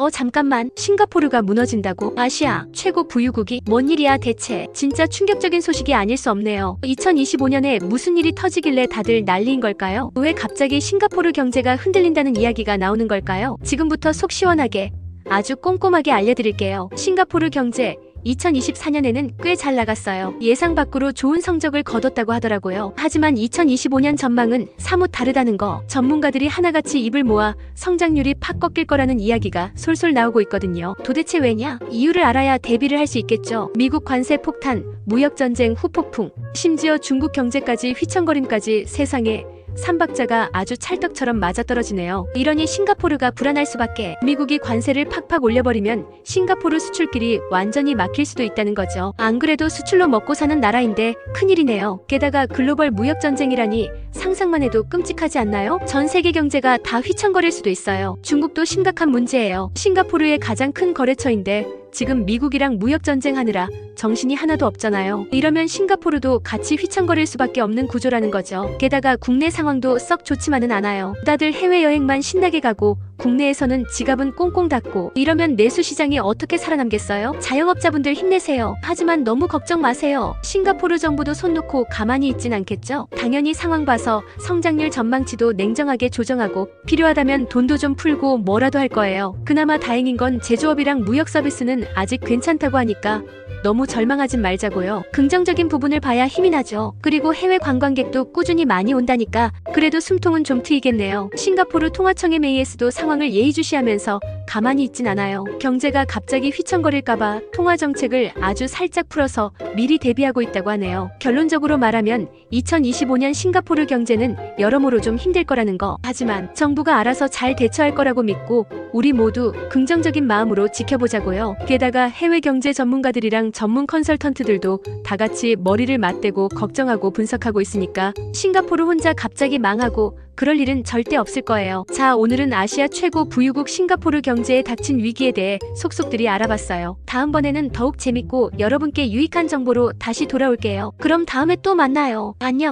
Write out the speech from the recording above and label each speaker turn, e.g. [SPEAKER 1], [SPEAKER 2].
[SPEAKER 1] 어 잠깐만 싱가포르가 무너진다고? 아시아 최고 부유국이 뭔 일이야 대체? 진짜 충격적인 소식이 아닐 수 없네요. 2025년에 무슨 일이 터지길래 다들 난리인 걸까요? 왜 갑자기 싱가포르 경제가 흔들린다는 이야기가 나오는 걸까요? 지금부터 속 시원하게 아주 꼼꼼하게 알려드릴게요. 싱가포르 경제 2024년에는 꽤 잘 나갔어요. 예상 밖으로 좋은 성적을 거뒀다고 하더라고요. 하지만 2025년 전망은 사뭇 다르다는 거. 전문가들이 하나같이 입을 모아 성장률이 팍 꺾일 거라는 이야기가 솔솔 나오고 있거든요. 도대체 왜냐? 이유를 알아야 대비를 할 수 있겠죠. 미국 관세 폭탄, 무역 전쟁 후폭풍, 심지어 중국 경제까지 휘청거림까지 세상에 삼박자가 아주 찰떡처럼 맞아떨어지네요. 이러니 싱가포르가 불안할 수밖에. 미국이 관세를 팍팍 올려버리면 싱가포르 수출길이 완전히 막힐 수도 있다는 거죠. 안 그래도 수출로 먹고 사는 나라인데 큰일이네요. 게다가 글로벌 무역 전쟁이라니 상상만 해도 끔찍하지 않나요? 전 세계 경제가 다 휘청거릴 수도 있어요. 중국도 심각한 문제예요. 싱가포르의 가장 큰 거래처인데 지금 미국이랑 무역 전쟁하느라 정신이 하나도 없잖아요. 이러면 싱가포르도 같이 휘청거릴 수밖에 없는 구조라는 거죠. 게다가 국내 상황도 썩 좋지만은 않아요. 다들 해외여행만 신나게 가고 국내에서는 지갑은 꽁꽁 닫고 이러면 내수 시장이 어떻게 살아남겠어요? 자영업자분들 힘내세요. 하지만 너무 걱정 마세요. 싱가포르 정부도 손 놓고 가만히 있진 않겠죠? 당연히 상황 봐서 성장률 전망치도 냉정하게 조정하고 필요하다면 돈도 좀 풀고 뭐라도 할 거예요. 그나마 다행인 건 제조업이랑 무역 서비스는 아직 괜찮다고 하니까 너무 절망하진 말자고요. 긍정적인 부분을 봐야 힘이 나죠. 그리고 해외 관광객도 꾸준히 많이 온다니까 그래도 숨통은 좀 트이겠네요. 싱가포르 통화청의 메이에스도 상황을 예의주시하면서 가만히 있진 않아요. 경제가 갑자기 휘청거릴까봐 통화 정책을 아주 살짝 풀어서 미리 대비하고 있다고 하네요. 결론적으로 말하면 2025년 싱가포르 경제는 여러모로 좀 힘들 거라는 거. 하지만 정부가 알아서 잘 대처할 거라고 믿고 우리 모두 긍정적인 마음으로 지켜보자고요. 게다가 해외 경제 전문가들이랑 전문 컨설턴트들도 다 같이 머리를 맞대고 걱정하고 분석하고 있으니까 싱가포르 혼자 갑자기 망하고 그럴 일은 절대 없을 거예요. 자, 오늘은 아시아 최고 부유국 싱가포르 경제에 닥친 위기에 대해 속속들이 알아봤어요. 다음번에는 더욱 재밌고 여러분께 유익한 정보로 다시 돌아올게요. 그럼 다음에 또 만나요. 안녕.